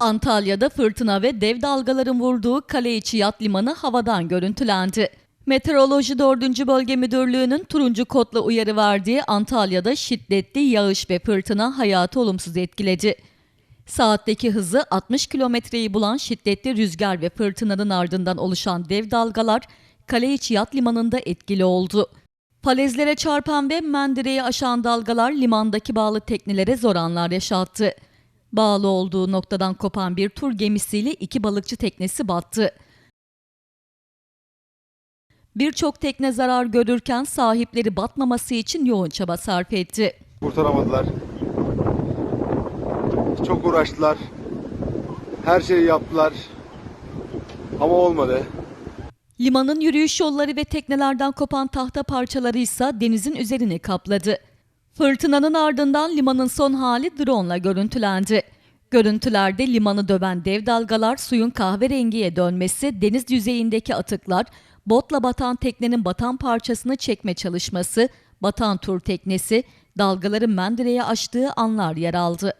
Antalya'da fırtına ve dev dalgaların vurduğu kale içi yat limanı havadan görüntülendi. Meteoroloji 4. Bölge Müdürlüğü'nün turuncu kodla uyarı verdiği Antalya'da şiddetli yağış ve fırtına hayatı olumsuz etkiledi. Saatteki hızı 60 kilometreyi bulan şiddetli rüzgar ve fırtınanın ardından oluşan dev dalgalar Kaleiç Yat Limanı'nda etkili oldu. Falezlere çarpan ve mendireyi aşan dalgalar limandaki bağlı teknelere zor anlar yaşattı. Bağlı olduğu noktadan kopan bir tur gemisiyle iki balıkçı teknesi battı. Birçok tekne zarar görürken sahipleri batmaması için yoğun çaba sarf etti. Kurtaramadılar. Çok uğraştılar. Her şeyi yaptılar. Ama olmadı. Limanın yürüyüş yolları ve teknelerden kopan tahta parçaları ise denizin üzerini kapladı. Fırtınanın ardından limanın son hali drone ile görüntülendi. Görüntülerde limanı döven dev dalgalar, suyun kahverengiye dönmesi, deniz yüzeyindeki atıklar, botla batan teknenin batan parçasını çekme çalışması, batan tur teknesi, dalgaların mendireye açtığı anlar yer aldı.